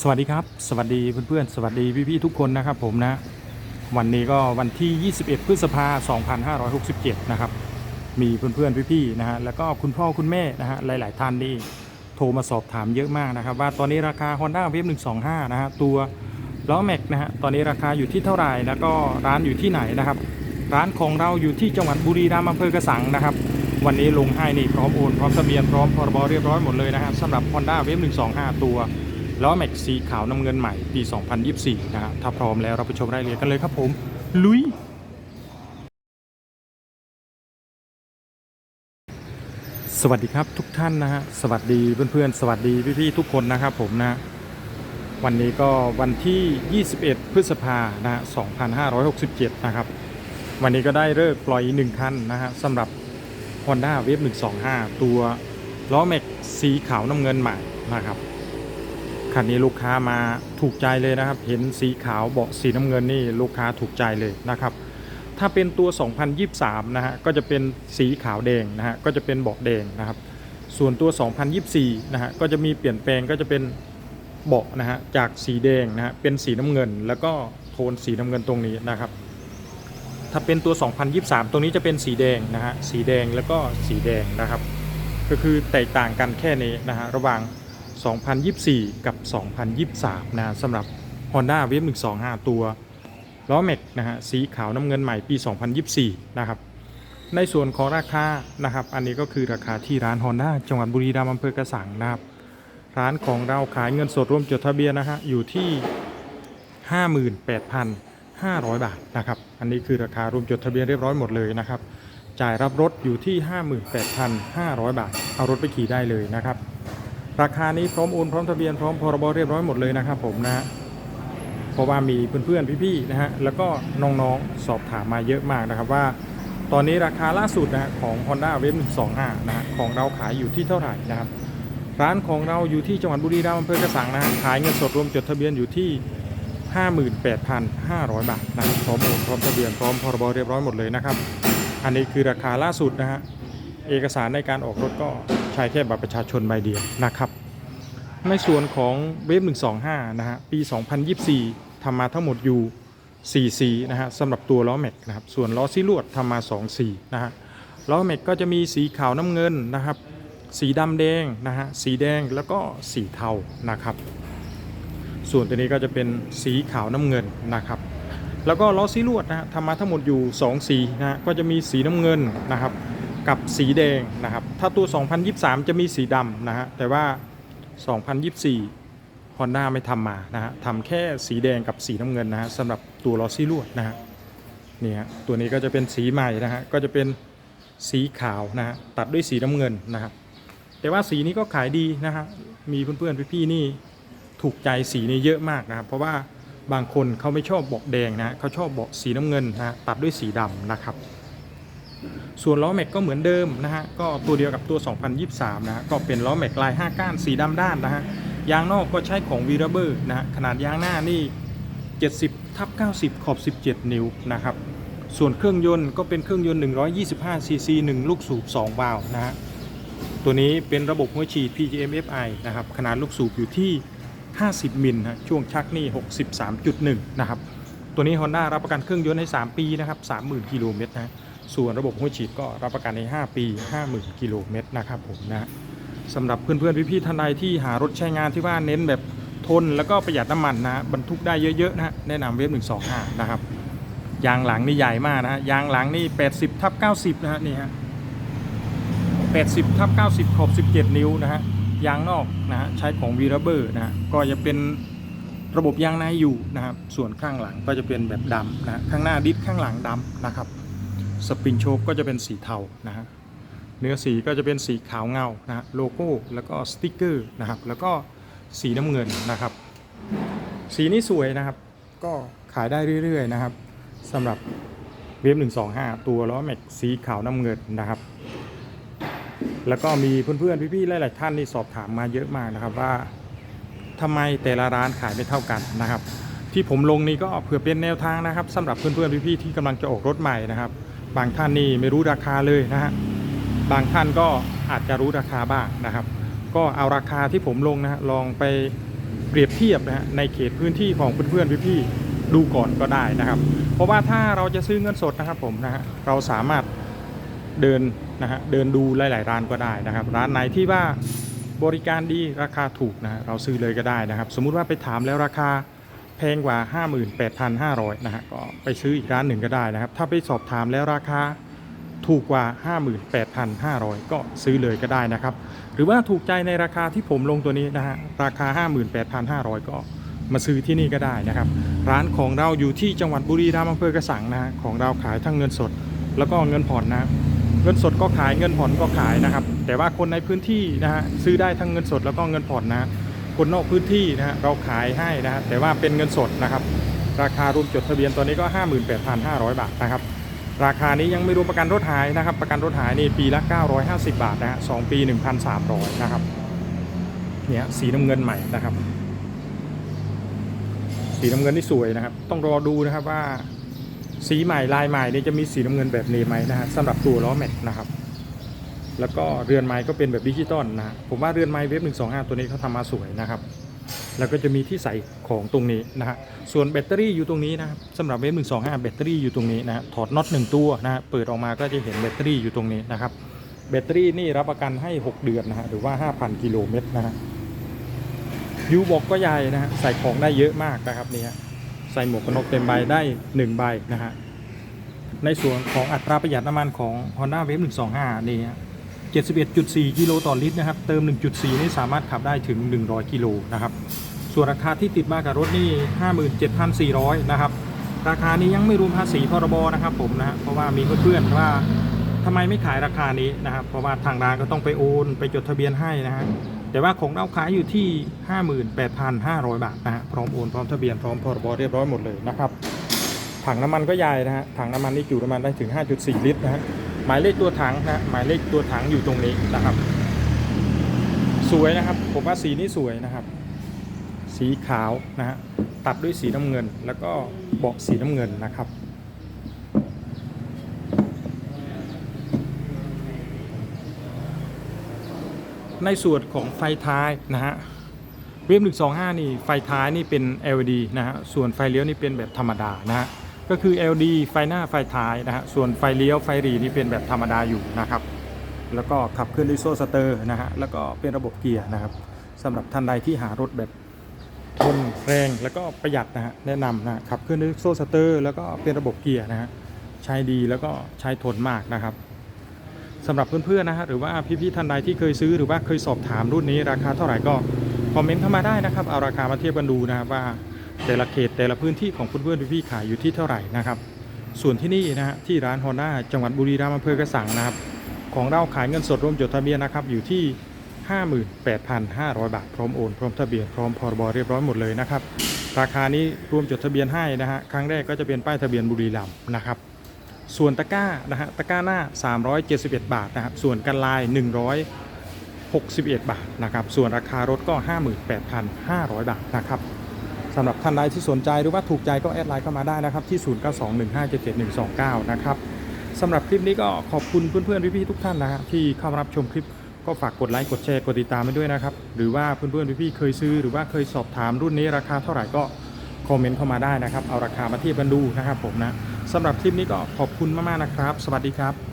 สวัสดีครับ สวัสดีเพื่อนๆ สวัสดีพี่ๆทุกคนนะครับผมนะ วันนี้ก็วันที่ 21 พฤษภา2567 นะครับ มีเพื่อนๆพี่ๆนะฮะแล้วก็คุณพ่อคุณแม่นะฮะหลายๆท่านนี่โทรมาสอบถามเยอะมากนะครับ ว่าตอนนี้ราคา Honda Wave 125 นะฮะตัวล้อแม็กนะฮะตอนนี้ราคาอยู่ที่เท่าไหร่แล้วก็ร้านอยู่ที่ไหนนะครับ ร้านของเราอยู่ที่จังหวัดบุรีรัมย์อำเภอกระสังนะครับ วันนี้ลงให้นี่พร้อมโอนพร้อมทะเบียนพร้อมพรบเรียบร้อยหมดเลยนะครับสำหรับ Honda Wave 125 ตัว ล้อแม็กสีขาวน้ำเงินใหม่ปี 2024 นะฮะถ้าพร้อมแล้วเราไปชมรายละเอียดกันเลยครับผม ลุย สวัสดีครับทุกท่านนะฮะ สวัสดีเพื่อนๆ สวัสดีพี่ๆทุกคนนะครับผมนะ วันนี้ก็วันที่ 21 พฤษภานะฮะ2567 นะครับ วันนี้ก็ได้เลิกปล่อยหนึ่งคันนะฮะสำหรับ Honda Wave 125 ตัวล้อแม็กสีขาวน้ำเงินใหม่นะครับ คันนี้ลูกค้ามาถูกใจเลยนะครับ เห็นสีขาวเบาะสีน้ำเงินนี่ลูกค้าถูกใจเลยนะครับ ถ้าเป็นตัว 2023 นะฮะก็จะเป็นสีขาวแดงนะฮะก็จะเป็นเบาะแดงนะครับ ส่วนตัว 2024 นะฮะก็จะมีเปลี่ยนแปลงก็จะเป็นเบาะนะฮะจากสีแดงนะฮะเป็นสีน้ำเงิน แล้วก็โทนสีน้ำเงินตรงนี้นะครับ ถ้าเป็นตัว 2023 ตรงนี้จะเป็นสีแดงนะฮะสีแดงแล้วก็สีแดงนะครับ ก็คือแตกต่างกันแค่นี้นะฮะระหว่าง 2024 กับ 2023 นะสำหรับ Honda Wave 125 ตัวล้อแม็กนะฮะสีขาวน้ำเงินใหม่ปี 2024 นะครับ ในส่วนของราคานะครับ อันนี้ก็คือราคาที่ร้าน Honda จังหวัดบุรีรัมย์อำเภอกระสังนะครับ ร้านของเราขายเงินสดรวมจดทะเบียนนะฮะอยู่ที่ 58,500 บาทนะครับ อันนี้คือราคารวมจดทะเบียนเรียบร้อยหมดเลยนะครับจ่ายรับรถอยู่ที่ 58,500 บาท เอารถไปขี่ได้เลยนะครับ ราคานี้พร้อมโอนพร้อมทะเบียนพร้อมพรบเรียบร้อยหมดเลยนะครับผมนะฮะเพราะว่ามีเพื่อนๆพี่ๆนะฮะแล้วก็น้องๆสอบถามมาเยอะมากนะครับว่า ตอนนี้ราคาล่าสุดนะฮะของ Honda Wave 125 นะฮะของเราขายอยู่ที่เท่าไหร่นะครับ ร้านของเราอยู่ที่จังหวัดบุรีรัมย์อำเภอกระสังนะฮะขายเงินสดรวมจดทะเบียนอยู่ที่ 58,500 บาทนะครับพร้อมโอนพร้อมทะเบียนพร้อมพรบเรียบร้อยหมดเลยนะครับ อันนี้คือราคาล่าสุดนะฮะเอกสารในการออกรถก็ ใช้แค่บัตรประชาชนใบเดียวนะครับ ในส่วนของเวฟ125 นะฮะ ปี 2024ทำมาทั้งหมดอยู่ 4 สีนะฮะสำหรับตัวล้อแม็กนะครับ ส่วนล้อซีลวดทำมา 2 สีนะฮะ ล้อแม็กก็จะมีสีขาวน้ำเงินนะครับ สีดำแดงนะฮะ สีแดงแล้วก็สีเทานะครับ ส่วนตัวนี้ก็จะเป็นสีขาวน้ำเงินนะครับแล้วก็ล้อซีลวดนะฮะทำมาทั้งหมดอยู่ 2 สีนะฮะก็จะมีสีน้ำเงินนะครับ กับสีแดงนะครับ ถ้าตัว 2023 จะมีสีดำนะฮะ แต่ว่า 2024 Honda ไม่ทำมานะฮะทำแค่สีแดงกับสีน้ำเงินนะฮะสำหรับตัวล้อซีลวดนะฮะ นี่ฮะ ตัวนี้ก็จะเป็นสีใหม่นะฮะ ก็จะเป็นสีขาวนะฮะ ตัดด้วยสีน้ำเงินนะครับ แต่ว่าสีนี้ก็ขายดีนะฮะ มีเพื่อนๆพี่ๆนี่ถูกใจสีนี้เยอะมากนะครับ เพราะว่าบางคนเขาไม่ชอบเบาะแดงนะฮะเขาชอบเบาะสีน้ำเงินนะฮะตัดด้วยสีดำนะครับ ส่วนล้อแม็กก็เหมือนเดิมนะฮะก็ตัวเดียวกับตัว 2023 นะฮะก็เป็นล้อแม็กลาย 5 ก้านสีดำด้านนะฮะยางนอกก็ใช้ของวีรเบอร์นะฮะขนาดยางหน้านี่ 70ทับ90 ขอบ 17 นิ้วนะครับส่วนเครื่องยนต์ก็เป็นเครื่องยนต์ 125 ซีซี1ลูกสูบ 2 วาล์วนะฮะตัวนี้เป็นระบบหัวฉีด PGM-FI นะครับขนาดลูกสูบอยู่ที่ 50 มิลนะช่วงชักนี่ 63.1 นะครับ ตัวนี้ Honda รับประกันเครื่องยนต์ให้ 3 ปีนะครับ 30,000 กิโลเมตรนะ ส่วนระบบหัวฉีดก็รับประกันใน 5 ปี 50,000 กิโลเมตรนะครับผมนะสำหรับเพื่อนๆพี่ๆท่านใดที่หารถใช้งานที่ว่าเน้นแบบทนแล้วก็ประหยัดน้ำมันนะบรรทุกได้เยอะๆนะฮะแนะนำเวฟ125 นะครับ ยางหลังนี่ใหญ่มากนะฮะยางหลังนี่ 80ทับ90 นะฮะนี่ฮะ80ทับ90 ขอบ 17 นิ้วนะฮะยางนอกนะฮะใช้ของวีรเบอร์นะฮะก็จะเป็นระบบยางในอยู่นะครับ ส่วนข้างหลังก็จะเป็นแบบดำนะฮะข้างหน้าดิสข้างหลังดำนะครับ สปริงโชคก็จะเป็นสีเทานะฮะเนื้อสีก็จะเป็นสีขาวเงานะฮะโลโก้แล้วก็สติกเกอร์นะครับแล้วก็สีน้ำเงินนะครับ สีนี้สวยนะครับ ก็ขายได้เรื่อยๆนะครับสำหรับเวฟ125ตัวล้อแม็กสีขาวน้ำเงินนะครับ แล้วก็มีเพื่อนๆพี่ๆหลายๆท่านที่สอบถามมาเยอะมากนะครับว่าทำไมแต่ละร้านขายไม่เท่ากันนะครับ ที่ผมลงนี้ก็เพื่อเป็นแนวทางนะครับสำหรับเพื่อนๆพี่ๆที่กำลังจะออกรถใหม่นะครับ บางท่านนี่ไม่รู้ราคาเลยนะฮะบางท่านก็อาจจะรู้ราคาบ้างนะครับ ก็เอาราคาที่ผมลงนะฮะลองไปเปรียบเทียบนะฮะในเขตพื้นที่ของเพื่อนๆพี่ๆดูก่อนก็ได้นะครับ เพราะว่าถ้าเราจะซื้อเงินสดนะครับผมนะฮะเราสามารถเดินนะฮะเดินดูหลาย ๆ ร้านก็ได้นะครับ ร้านไหนที่ว่าบริการดีราคาถูกนะฮะเราซื้อเลยก็ได้นะครับ สมมุติว่าไปถามแล้วราคา แพงกว่า 58,500 นะฮะก็ไปซื้ออีกร้านหนึ่งก็ได้นะครับ ถ้าไปสอบถามแล้วราคาถูกกว่า 58,500 ก็ซื้อเลยก็ได้นะครับ หรือว่าถูกใจในราคาที่ผมลงตัวนี้นะฮะราคา 58,500 ก็มาซื้อที่นี่ก็ได้นะครับ ร้านของเราอยู่ที่จังหวัดบุรีรัมย์อำเภอกระสังนะฮะของเราขายทั้งเงินสด แล้วก็เงินผ่อนนะเงินสดก็ขายเงินผ่อนก็ขายนะครับ แต่ว่าคนในพื้นที่นะฮะซื้อได้ทั้งเงินสดแล้วก็เงินผ่อนนะ คนนอกพื้นที่นะฮะเราขายให้นะฮะแต่ว่าเป็นเงินสดนะครับ ราคารวมจดทะเบียนตอนนี้ก็ 58,500 บาทนะครับ ราคานี้ยังไม่รวมประกันรถหายนะครับ ประกันรถหายนี่ปีละ 950 บาทนะฮะสองปี 1,300 นะครับเนี่ยสีน้ำเงินใหม่นะครับสีน้ำเงินนี่สวยนะครับ ต้องรอดูนะครับว่าสีใหม่ลายใหม่นี่จะมีสีน้ำเงินแบบนี้ไหมนะฮะสำหรับตัวล้อแม็กนะครับ แล้วก็เรือนไม้ก็เป็นแบบดิจิตอลนะผมว่าเรือนไม้เวฟ125 ตัวนี้เขาทำมาสวยนะครับ แล้วก็จะมีที่ใส่ของตรงนี้นะฮะส่วนแบตเตอรี่อยู่ตรงนี้นะครับสำหรับเวฟ125 แบตเตอรี่อยู่ตรงนี้นะถอดน็อตหนึ่งตัวนะเปิดออกมาก็จะเห็นแบตเตอรี่อยู่ตรงนี้นะครับแบตเตอรี่นี่รับประกันให้ 6 เดือนนะฮะหรือว่า 5,000 กิโลเมตรนะฮะยูบอกก็ใหญ่นะฮะใส่ของได้เยอะมากนะครับนี่ยใส่หมวกกันน็อกเต็มใบได้ 1 ใบนะฮะในส่วนของอัตราประหยัดน้ำมันของ Honda Wave 125 นี่ฮะ 71.4 กิโลต่อลิตรนะครับ เติม 1.4 นี่สามารถขับได้ถึง 100 กิโลนะครับ ส่วนราคาที่ติดมากับรถนี่ 57,400 นะครับ ราคานี้ยังไม่รวมภาษีพรบนะครับผมนะฮะเพราะว่ามีเพื่อนๆว่าทำไมไม่ขายราคานี้นะครับ เพราะว่าทางร้านก็ต้องไปโอนไปจดทะเบียนให้นะฮะ แต่ว่าของเราขายอยู่ที่ 58,500 บาทนะฮะ พร้อมโอนพร้อมทะเบียนพร้อมพรบเรียบร้อยหมดเลยนะครับ ถังน้ำมันก็ใหญ่นะฮะ ถังน้ำมันนี่จุน้ำมันได้ถึง 5.4 ลิตรนะฮะ หมายเลขตัวถังนะหมายเลขตัวถังอยู่ตรงนี้นะครับ สวยนะครับ ผมว่าสีนี้สวยนะครับ สีขาวนะฮะตัดด้วยสีน้ำเงิน แล้วก็เบาะสีน้ำเงินนะครับ ในส่วนของไฟท้ายนะฮะเวฟ125นี่ไฟท้ายนี่เป็น LED นะฮะส่วนไฟเลี้ยวนี่เป็นแบบธรรมดานะฮะ ก็คือ LD ไฟหน้าไฟท้ายนะฮะส่วนไฟเลี้ยวไฟหรีนี่เป็นแบบธรรมดาอยู่นะครับแล้วก็ขับเคลื่อนด้วยโซ่สเตอร์นะฮะแล้วก็เป็นระบบเกียร์นะครับสำหรับท่านใดที่หารถแบบทนแรงแล้วก็ประหยัดนะฮะแนะนำนะฮะขับเคลื่อนด้วยโซ่สเตอร์ แล้วก็เป็นระบบเกียร์นะฮะใช้ดีแล้วก็ใช้ทนมากนะครับสำหรับเพื่อนๆนะฮะหรือว่าพี่ๆท่านใดที่เคยซื้อหรือว่าเคยสอบถามรุ่นนี้ราคาเท่าไหร่ก็คอมเมนต์เข้ามาได้นะครับเอาราคามาเทียบกันดูนะครับว่า แต่ละเขตแต่ละพื้นที่ของเพื่อนๆพี่ๆขายอยู่ที่เท่าไหร่นะครับ ส่วนที่นี่นะฮะที่ร้านฮอนด้าจังหวัดบุรีรัมย์อำเภอกระสังนะครับ ของเราขายเงินสดรวมจดทะเบียนนะครับอยู่ที่ 58,500 บาทพร้อมโอนพร้อมทะเบียนพร้อมพรบเรียบร้อยหมดเลยนะครับราคานี้รวมจดทะเบียนให้นะฮะครั้งแรกก็จะเป็นป้ายทะเบียนบุรีรัมย์นะครับส่วนตะก้านะฮะตะก้าหน้า 371 บาทนะครับส่วนกันลาย 161 บาทนะครับส่วนราคารถก็ 58,500 บาทนะครับ สำหรับท่านใดที่สนใจหรือว่าถูกใจก็แอดไลน์เข้ามาได้นะครับที่ 0921577129 นะครับสำหรับคลิปนี้ก็ขอบคุณเพื่อนๆพี่ๆทุกท่านนะฮะที่เข้ามารับชมคลิปก็ฝากกดไลค์กดแชร์กดติดตามไปด้วยนะครับ หรือว่าเพื่อนๆพี่ๆเคยซื้อ หรือว่าเคยสอบถามรุ่นนี้ราคาเท่าไหร่ก็คอมเมนต์เข้ามาได้นะครับ เอาราคามาเทียบกันดูนะครับผมนะสำหรับคลิปนี้ก็ขอบคุณมากๆนะครับ สวัสดีครับ